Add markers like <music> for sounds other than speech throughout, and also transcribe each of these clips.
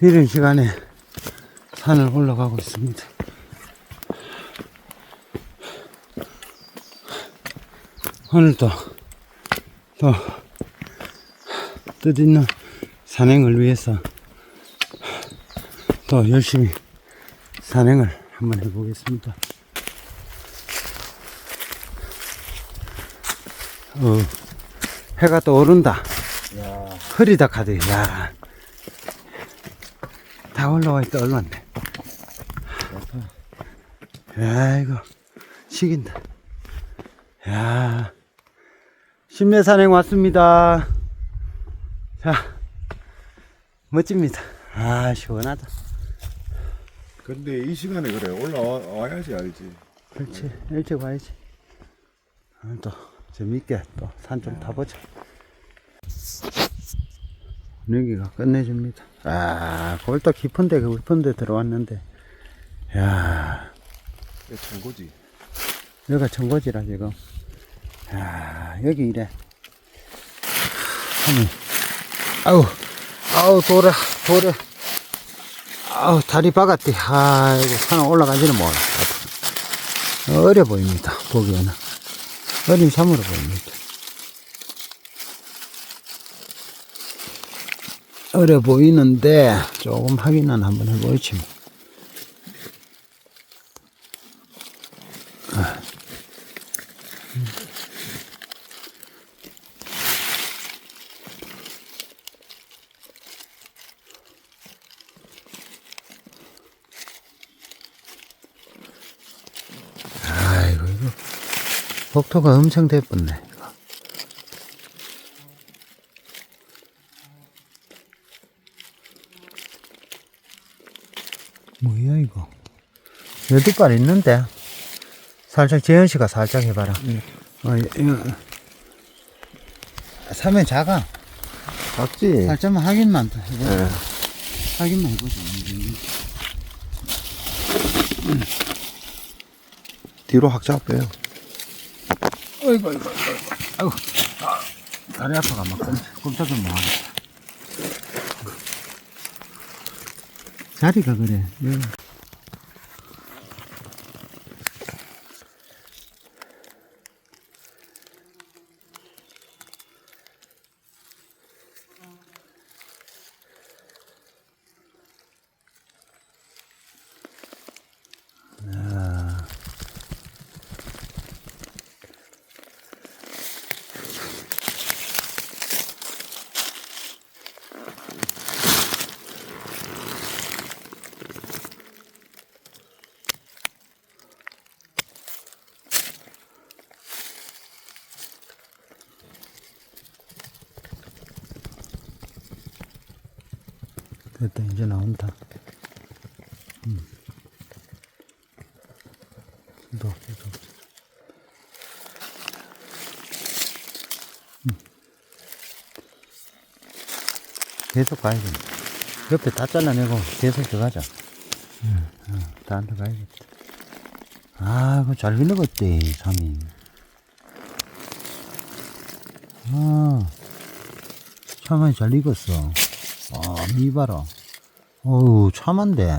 이른 시간에 산을 올라가고 있습니다. 오늘도 또 뜻있는 산행을 위해서 또 열심히 산행을 한번 해보겠습니다. 어, 해가 또 오른다. 흐리다 카드. 야, 다 올라와 있다 올랐네. 야, 이거 식인다. 야, 신매산행 왔습니다. 자, 멋집니다. 아, 시원하다. 근데 이 시간에 그래 올라와야지 알지. 그렇지, 일찍 와야지. 아, 또 재밌게 또 산 좀 타보자. 분위기가 끝내줍니다. 아, 골도 깊은데 깊은데 들어왔는데, 야, 내 창고지. 여기가 청고지라 지금. 야, 여기 이래. 아우, 아우 돌아, 돌아. 아우 다리 박았대. 아이고 산 올라가지는. 앞으로. 어려 보입니다. 보기에는 어린 참으로 보입니다. 어려 보이는데 조금 확인은 한번 해보지. 뭐. 아이고 이거 복토가 엄청 대뻔네. 뭐야 이거? 열두 발 있는데 살짝 재현 씨가 살짝 해봐라. 어, 이거 사면 작아. 작지. 살짝만 확인만 더 해보자. 예. 확인만 해보자. 뒤로 확 빼요. 어이구, 어이구, 어이구, 아이고, 아, 다리 아파가 막 꼼, 꼼짝을 못 하겠다. 자리가 그래. 여기. 됐다, 이제 나온다. 음. 너, 너, 음. 계속 가야겠다. 옆에 다 잘라내고 계속 들어가자. 응, 응, 다안 들어가야겠다. 아, 그거 잘 흘러갔대, 삼이. 아, 참이 잘 익었어. 아, 미 봐라. 어우, 참한데.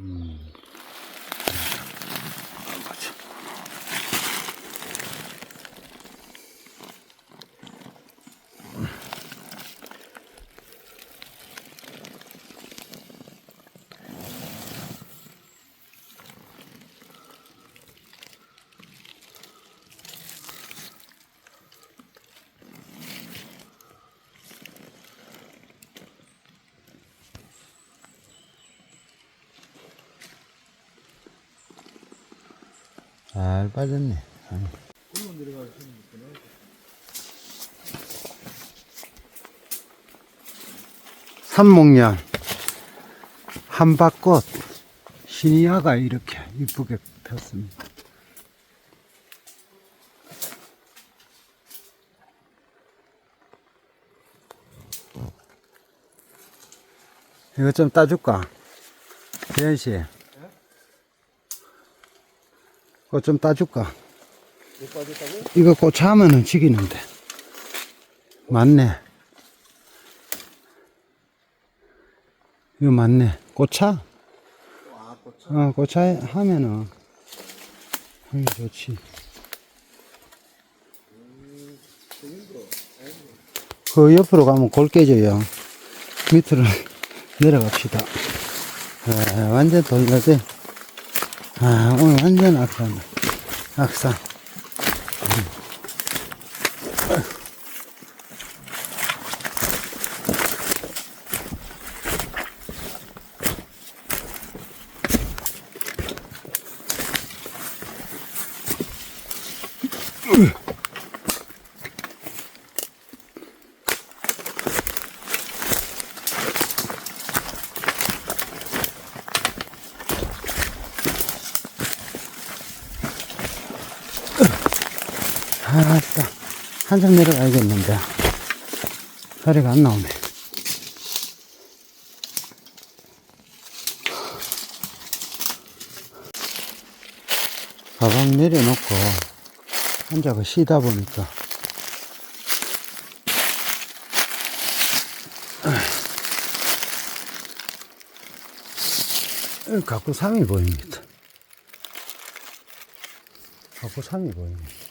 হুম 잘 빠졌네. 아니. 삼목련 한밭꽃 시니아가 이렇게 이쁘게 폈습니다. 이거 좀 따줄까? 대현 씨. 그거 좀 따줄까? 이거 고차하면은 죽이는데. 맞네. 이거 맞네. 고차? 어, 고차 하면은 하기 좋지. 그 옆으로 가면 골 깨져요. 밑으로 <laughs> 내려갑시다. 아, 완전 돌려대. 아, 오늘 완전 악산. 악산. 아따. 한참 내려가야겠는데. 다리가 안 나오네. 가방 내려놓고 혼자가 쉬다 보니까 어, 갖고 삼이 보입니다. 갖고 삼이 보입니다.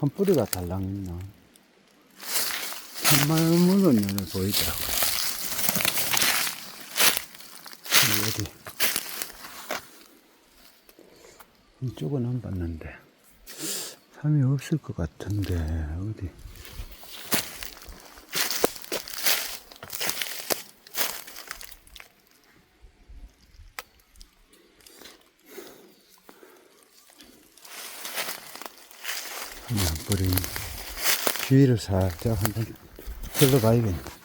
한 뿌리가 달랑있나. 한마을 묻은 년에 보이더라고. 여기. 이쪽은 안 봤는데. 삼이 없을 것 같은데, 어디. 그냥 뿌리 주위를 살짝 한번 흘러가야겠네.